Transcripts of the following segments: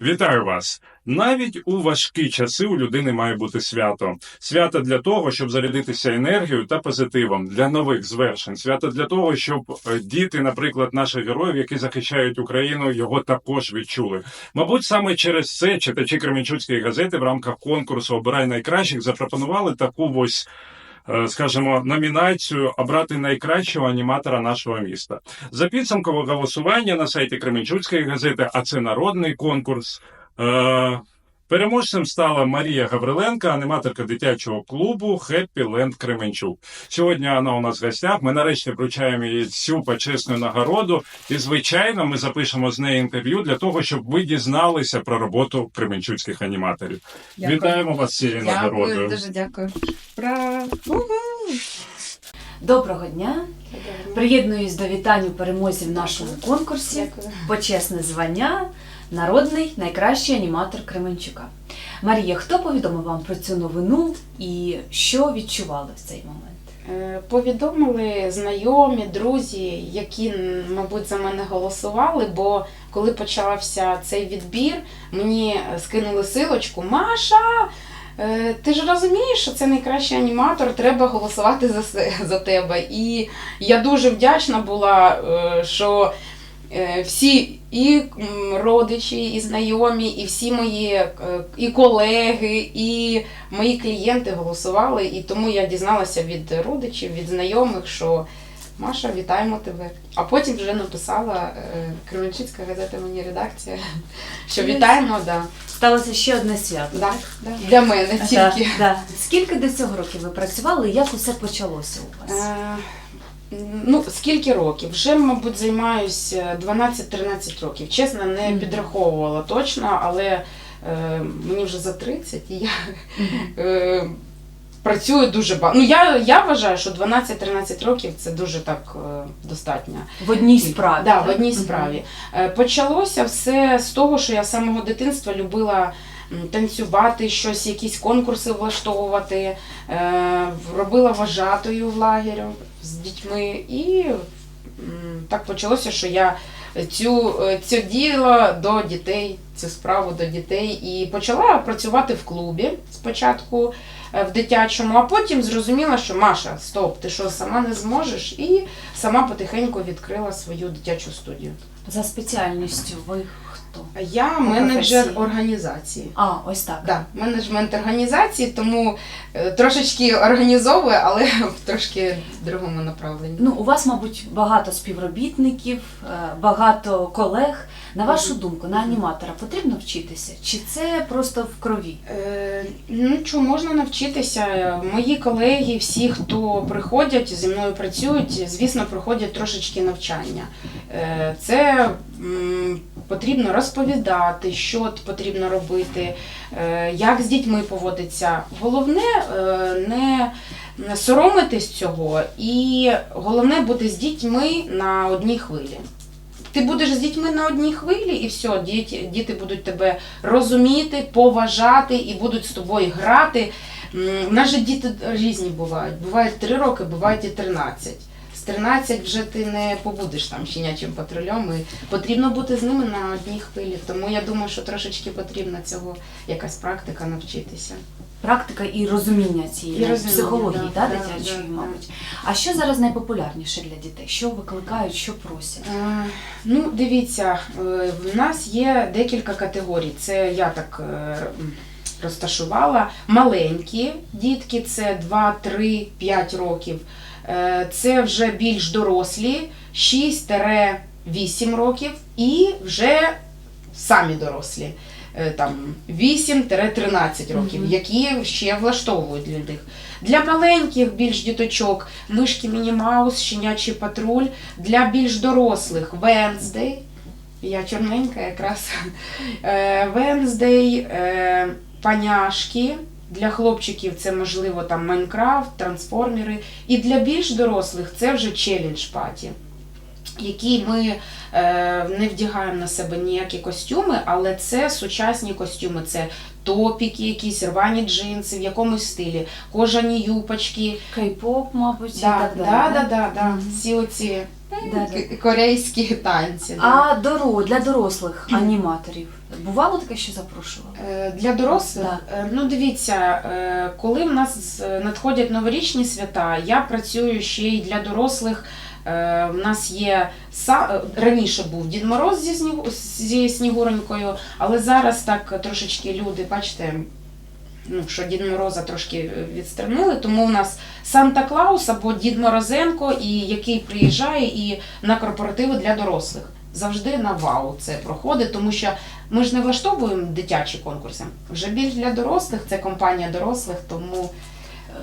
Вітаю вас! Навіть у важкі часи у людини має бути свято. Свято для того, щоб зарядитися енергією та позитивом для нових звершень. Свято для того, щоб е, діти, наприклад, наших героїв, які захищають Україну, його також відчули. Мабуть, саме через це читачі Кременчуцької газети в рамках конкурсу Обирай найкращих запропонували таку ось. Е, Скажімо, номінацію обрати найкращого аніматора нашого міста за підсумком голосування на сайті Кременчуцької газети, а це народний конкурс. Переможцем стала Марія Гавриленко, аніматорка дитячого клубу Хеппі Ленд Кременчук. Сьогодні вона у нас в гостях. Ми нарешті вручаємо їй цю почесну нагороду. І, звичайно, ми запишемо з неї інтерв'ю для того, щоб ви дізналися про роботу кременчуцьких аніматорів. Дякую. Вітаємо вас з цією Дякую, нагородою. дуже дякую. Ура! Доброго дня! Приєднуюсь до вітань у переможців в нашому конкурсі. Почесне звання Народний найкращий аніматор Кременчука. Марія, хто повідомив вам про цю новину і що відчували в цей момент? Е, Повідомили знайомі, друзі, які, мабуть, за мене голосували, бо коли почався цей відбір, мені скинули силочку Маша. Е, Ти ж розумієш, що це найкращий аніматор, треба голосувати за, за тебе. І я дуже вдячна була, е, що е, всі і родичі, і знайомі, і всі мої і колеги, і мої клієнти голосували, і тому я дізналася від родичів, від знайомих, що Маша, вітаємо тебе. А потім вже написала е, Кременчуцька газета мені редакція, що вітаємо, да. Сталося ще одне свято. Да, да. Для мене тільки. да. Скільки до цього років ви працювали і як усе почалося у вас? Е, Ну, скільки років? Вже, мабуть, займаюся 12-13 років. Чесно, не Мгм. підраховувала точно, але е, мені вже за 30 і я е, працюю дуже багато. Ну, я, я вважаю, що 12-13 років це дуже так е, достатньо. В одній справі. Да, так? в одній справі. Е, Почалося все з того, що я з самого дитинства любила танцювати, щось, якісь конкурси влаштовувати, е, робила вважатою в лагерю з дітьми. І так почалося, що я цю, е, цю діло до дітей, цю справу до дітей і почала працювати в клубі спочатку е, в дитячому, а потім зрозуміла, що Маша, стоп, ти що сама не зможеш, і сама потихеньку відкрила свою дитячу студію. За спеціальністю ви хто? Я менеджер професії. організації. А, ось так. Да, менеджмент організації, тому е, трошечки організовує, але в трошки другому направленні. Ну, у вас, мабуть, багато співробітників, е, багато колег. На вашу думку, на аніматора потрібно вчитися? Чи це просто в крові? Е, Ну що, можна навчитися. Мої колеги, всі, хто приходять зі мною працюють, звісно, проходять трошечки навчання. Е, Це потрібно розповідати, що потрібно робити, е, як з дітьми поводиться. Головне е, не соромитись цього, і головне бути з дітьми на одній хвилі. Ти будеш з дітьми на одній хвилі, і все, діти, діти будуть тебе розуміти, поважати і будуть з тобою грати. В нас же діти різні бувають. Бувають 3 роки, бувають і 13. З 13 вже ти не побудеш там щенячим патрулем, і потрібно бути з ними на одній хвилі. Тому я думаю, що трошечки потрібна цього якась практика навчитися. Практика і розуміння цієї І розуміння, психології да, да, да, дитячої, да, мабуть. А що зараз найпопулярніше для дітей? Що викликають, що просять? Е, Ну, дивіться, е, в нас є декілька категорій. Це я так е, розташувала. Маленькі дітки, це 2, 3, 5 років. Е, Це вже більш дорослі, 6-8 років, і вже самі дорослі. е, Там 8-13 років, які ще влаштовують для них. Для маленьких більш діточок мишки Міні Маус, щенячий патруль, для більш дорослих Венздей. Я чорненька якраз. Е, Венздей, паняшки. Для хлопчиків це можливо там Майнкрафт, трансформери. І для більш дорослих це вже челендж паті, які ми е, не вдягаємо на себе ніякі костюми, але це сучасні костюми. Це топіки, якісь рвані джинси в якомусь стилі, кожані юпочки, Кей-поп, мабуть, і Да, так да, далі. да, да, да. Мгм. Всі оці. Да, корейські танці. А доро, для дорослих аніматорів бувало таке, що запрошували? Е, Для дорослих, Е, ну дивіться, е, коли в нас надходять новорічні свята, я працюю ще й для дорослих. Е, В нас є са- раніше був Дід Мороз зі, снігу, зі Снігуронькою, але зараз так трошечки люди, бачите, ну, що Дід Мороза трошки е, відстранили, тому у нас Санта Клаус або Дід Морозенко, і який приїжджає і на корпоративи для дорослих. Завжди на вау це проходить, тому що ми ж не влаштовуємо дитячі конкурси. Вже більш для дорослих, це компанія дорослих, тому.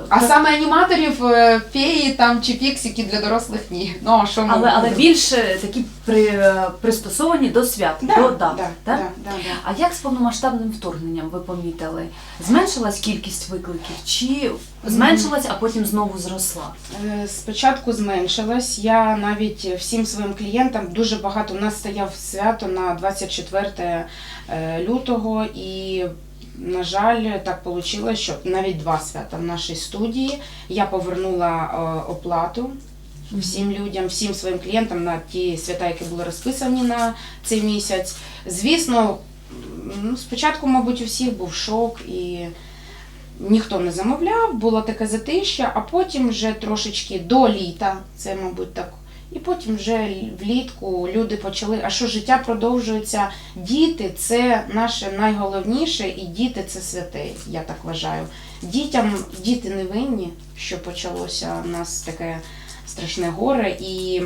А Так. саме аніматорів е, феї там чи фіксики для дорослих ні. Ну а що ми Але, але будемо? більше такі при, пристосовані до свят, да, до дат. да, так? да, да, да. А як з повномасштабним вторгненням ви помітили? Зменшилась кількість викликів чи зменшилась, а потім знову зросла? Е, Спочатку зменшилась. Я навіть всім своїм клієнтам дуже багато. У нас стояв свято на 24 е, лютого, і, на жаль, так вийшло, що навіть два свята в нашій студії. Я повернула е, оплату всім людям, всім своїм клієнтам на ті свята, які були розписані на цей місяць. Звісно, ну, спочатку, мабуть, у всіх був шок і ніхто не замовляв, було таке затища, а потім вже трошечки до літа, це, мабуть, так. І потім вже влітку люди почали, а що життя продовжується. Діти це наше найголовніше, і діти це святе, я так вважаю. Дітям діти не винні, що почалося у нас таке страшне горе. І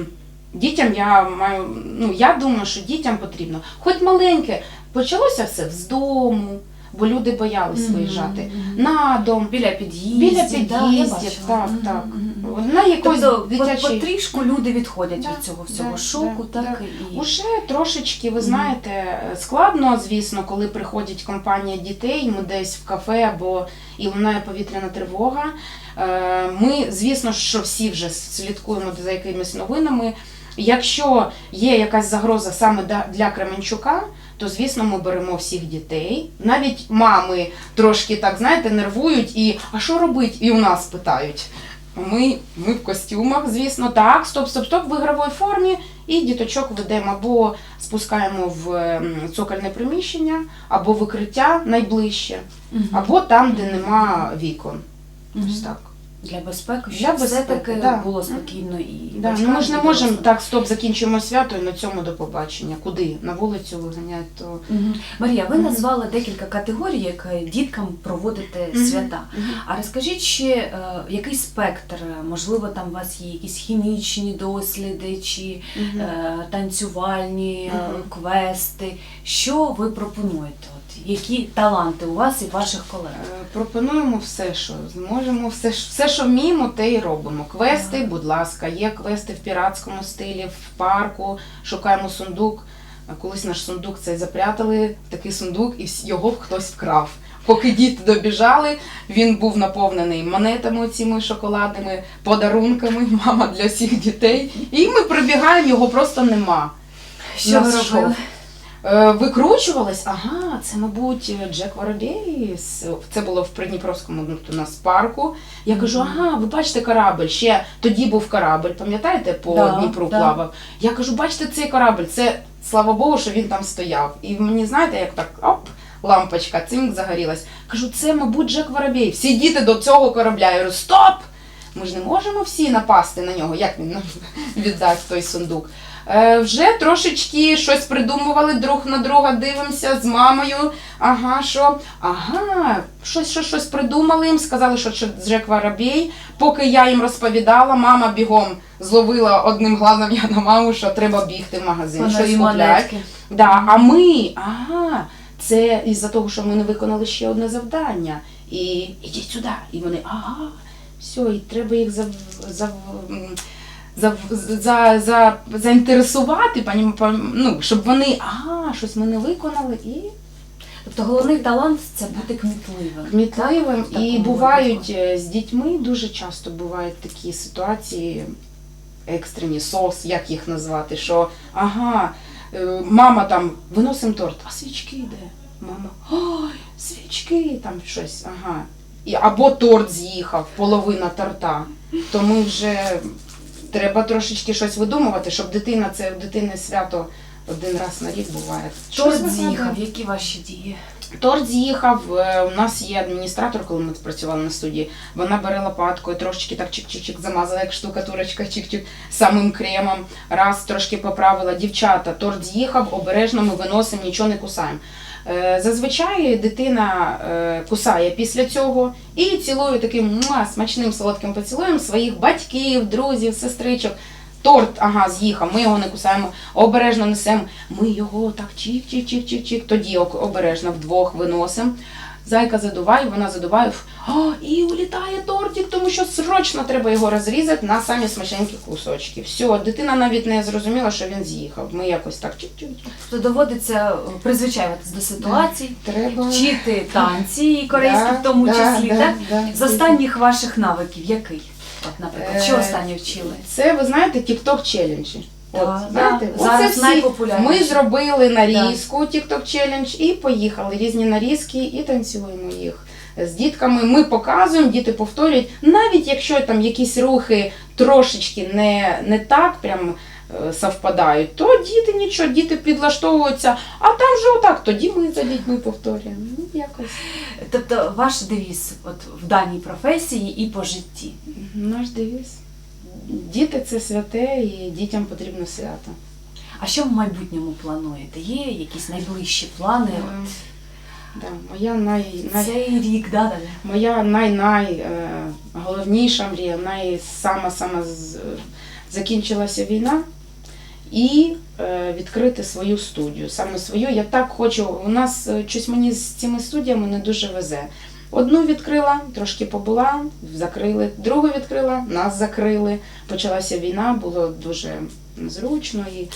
дітям я маю, ну я думаю, що дітям потрібно, хоч маленьке, почалося все з дому, бо люди боялись виїжджати. На дом, Біля під'їздів. біля під'їздів, бачила. так, Мгм, так. На якось Тобто дитячий... потрішку люди відходять Да, від цього всього да, шоку, да, так і Уже трошечки, ви знаєте, складно, звісно, коли приходять компанія дітей, ми десь в кафе або і лунає повітряна тривога. Е, Ми, звісно, що всі вже слідкуємо за якимись новинами. Якщо є якась загроза саме для Кременчука, то звісно ми беремо всіх дітей. Навіть мами трошки так знаєте нервують і а що робить? І у нас питають. Ми, ми в костюмах, звісно, так, стоп, стоп, стоп, в ігровій формі, і діточок ведемо або спускаємо в цокольне приміщення, або викриття найближче, або там, де нема вікон. Мгм. Ось так. Для безпеки, Для щоб все-таки да. було спокійно і Да, ну ми ж не можемо так, стоп, закінчуємо свято і на цьому до побачення. Куди? На вулицю виганяти, то. Мгм. Марія, ви Мгм. назвали декілька категорій, як е, діткам проводити Мгм. свята. А розкажіть ще, е, який спектр? Можливо, там у вас є якісь хімічні досліди чи е, танцювальні е, квести. Що ви пропонуєте? Які таланти у вас і ваших колег? Е, Пропонуємо все, що зможемо, все, все, що вміємо, те й робимо. Квести, будь ласка, є квести в піратському стилі, в парку, шукаємо сундук. Колись наш сундук цей запрятали, такий сундук, і його хтось вкрав. Поки діти добіжали, він був наповнений монетами цими шоколадними, подарунками, мама для всіх дітей. І ми прибігаємо, його просто нема. Що ви робили? Е, Викручувалась, ага, це, мабуть, Джек Воробей. Це було в Придніпровському ну, у нас парку. Я кажу, ага, ви бачите корабль. Ще тоді був корабль, пам'ятаєте, по Да, Дніпру да. плавав. Я кажу, бачите цей корабль, це слава Богу, що він там стояв. І мені, знаєте, як так оп, лампочка, цинк загорілась. Кажу, це, мабуть, Джек Воробей. Всі діти до цього корабля. Я говорю, стоп! Ми ж не можемо всі напасти на нього, як він нам віддасть той сундук. Е, вже трошечки щось придумували друг на друга, дивимося з мамою. Ага, що? Ага, щось, щось, щось придумали їм, сказали, що Джек Воробей. Поки я їм розповідала, мама бігом зловила одним глазом я на маму, що треба бігти в магазин, Воно щось Да, а ми, ага, це із-за того, що ми не виконали ще одне завдання. І ідіть сюди. І вони, ага, все, і треба їх за, за, м, за, за, за, заінтересувати, пані, ну, щоб вони, ага, щось ми не виконали і Тобто головний талант це бути кмітливим. кмітливим. Так, І бувають випадку. е, з дітьми дуже часто бувають такі ситуації, екстрені сос, як їх назвати, що ага, е, мама там виносимо торт, а свічки де? Мама, ой, свічки, там щось, ага. І, або торт з'їхав, половина торта. То ми вже треба трошечки щось видумувати, щоб дитина це в дитини свято один раз на рік буває. Торт з'їхав, які ваші дії? Торт з'їхав. е, У нас є адміністратор, коли ми працювали на студії. Вона бере лопаткою, трошечки так чик-чик-чик замазала, як штукатурочка, чик-чик самим кремом. Раз трошки поправила. Дівчата, торт з'їхав, обережно ми виносимо, нічого не кусаємо. Е, Зазвичай дитина е, кусає після цього і цілує таким смачним солодким поцілуєм своїх батьків, друзів, сестричок. Торт, ага, з'їхав, ми його не кусаємо, обережно несемо. Ми його так чик-чик-чик-чик-чик, тоді обережно вдвох виносимо. Зайка задуває, вона задуває, О, і улітає тортик, тому що срочно треба його розрізати на самі смачненькі кусочки. Все, дитина навіть не зрозуміла, що він з'їхав. Ми якось так. Тобто доводиться е, призвичаюватись до ситуацій, Треба вчити танці і корейські Да, в тому да, числі, да, так? да. З останніх ваших навиків який? От, наприклад, що Е, останнє вчили? Це ви знаєте, TikTok челенджі. От, Да, знаєте, да. Зараз всі. найпопулярніше. Ми зробили нарізку TikTok челендж і поїхали різні нарізки і танцюємо їх. З дітками ми показуємо, діти повторюють. Навіть якщо там якісь рухи трошечки не, не так прям е, совпадають, то діти нічого, діти підлаштовуються, а там же отак, тоді ми за дітьми повторюємо. Ну, якось. Тобто ваш девіз от в даній професії і по житті. Наш девіз. Діти це святе і дітям потрібно свято. А що в майбутньому плануєте? Є якісь найближчі плани? Е, От Да, моя най, най, Цей рік, да, далі? Моя най-най е, головніша мрія, най сама сама з- закінчилася війна і е, відкрити свою студію. Саме свою. Я так хочу. У нас е, щось мені з цими студіями не дуже везе. Одну відкрила, трошки побула, закрили. Другу відкрила, нас закрили. Почалася війна, було дуже зручно. І,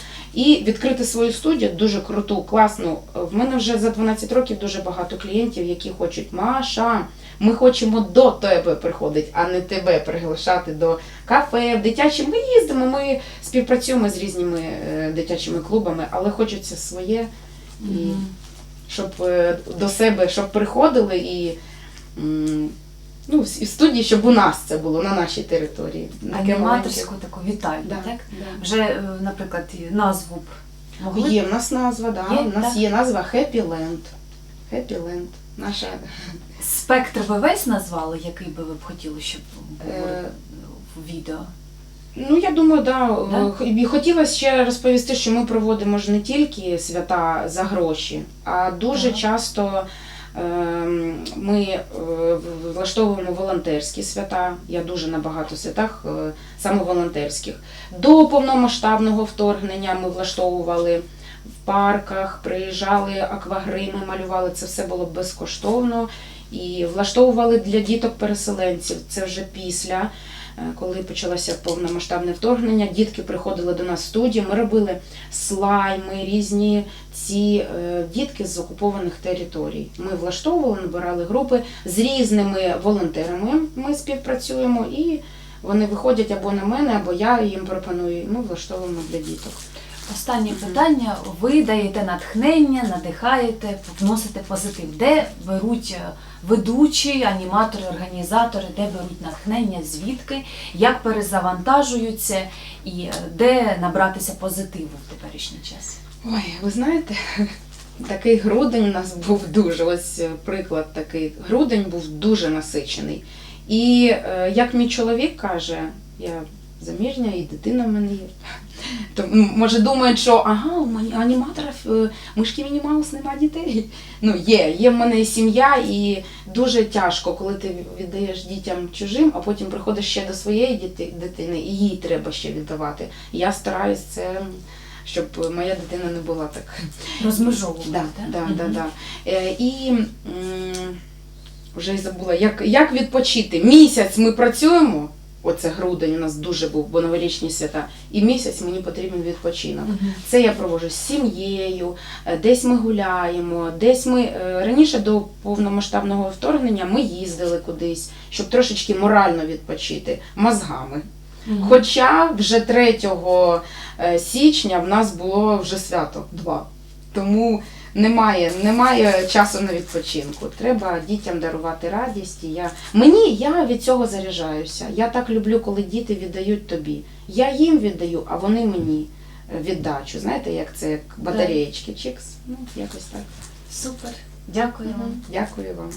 і відкрити свою студію дуже круту, класну. В мене вже за 12 років дуже багато клієнтів, які хочуть Маша. Ми хочемо до тебе приходити, а не тебе приглашати до кафе, в дитячі. Ми їздимо, ми співпрацюємо з різними е, дитячими клубами, але хочеться своє, і щоб е, до себе щоб приходили і. Ну, в студії, щоб у нас це було на нашій території. Аніматорську таку вітальню, Да, так? да. Вже, е, наприклад, назву б могли? Є в нас назва, да. Є, у нас так? є назва Happy Land. Happy Land. Наша Спектр ви весь назвали, який би ви б хотіли, щоб був Е, в відео? Ну, я думаю, да. Да? І хотілося ще розповісти, що ми проводимо ж не тільки свята за гроші, а дуже Так. часто ми е, влаштовуємо волонтерські свята. Я дуже на багато святах, е, саме волонтерських. До повномасштабного вторгнення ми влаштовували в парках, приїжджали аквагрими, малювали. Це все було безкоштовно. І влаштовували для діток-переселенців. Це вже після. Е, коли почалося повномасштабне вторгнення, дітки приходили до нас в студію. Ми робили слайми, різні ці е, дітки з окупованих територій. Ми влаштовували, набирали групи з різними волонтерами. Ми співпрацюємо і вони виходять або на мене, або я їм пропоную. і Ми влаштовуємо для діток. Останнє питання. Ви даєте натхнення, надихаєте, вносите позитив. Де беруть е, ведучі, аніматори, організатори, де беруть натхнення, звідки, як перезавантажуються і е, де набратися позитиву в теперішній час? Ой, ви знаєте, такий грудень у нас був дуже. Ось е, приклад такий. Грудень був дуже насичений. І е, як мій чоловік каже, я заміжня і дитина в мене є. То, м, може думають, що ага, у аніматорів е, мишки Міні Маус нема дітей. Ну, є, є в мене сім'я, і дуже тяжко, коли ти віддаєш дітям чужим, а потім приходиш ще до своєї діти- дитини, і їй треба ще віддавати. Я стараюсь це, щоб моя дитина не була так Розмежовувати. Да, да, Мгм. да, да. Е, і м, вже й забула, як, як відпочити. Місяць ми працюємо. Оце грудень у нас дуже був, бо новорічні свята. І місяць мені потрібен відпочинок. Це я проводжу з сім'єю, е, десь ми гуляємо, десь ми е, раніше до повномасштабного вторгнення ми їздили кудись, щоб трошечки морально відпочити мозгами. Хоча вже 3 е, січня в нас було вже свято два. Тому немає, немає часу на відпочинку. Треба дітям дарувати радість. І я мені я від цього заряджаюся. Я так люблю, коли діти віддають тобі. Я їм віддаю, а вони мені віддачу. Знаєте, як це як батареєчки, чікс. Ну якось так. Супер. Дякую вам. Дякую вам.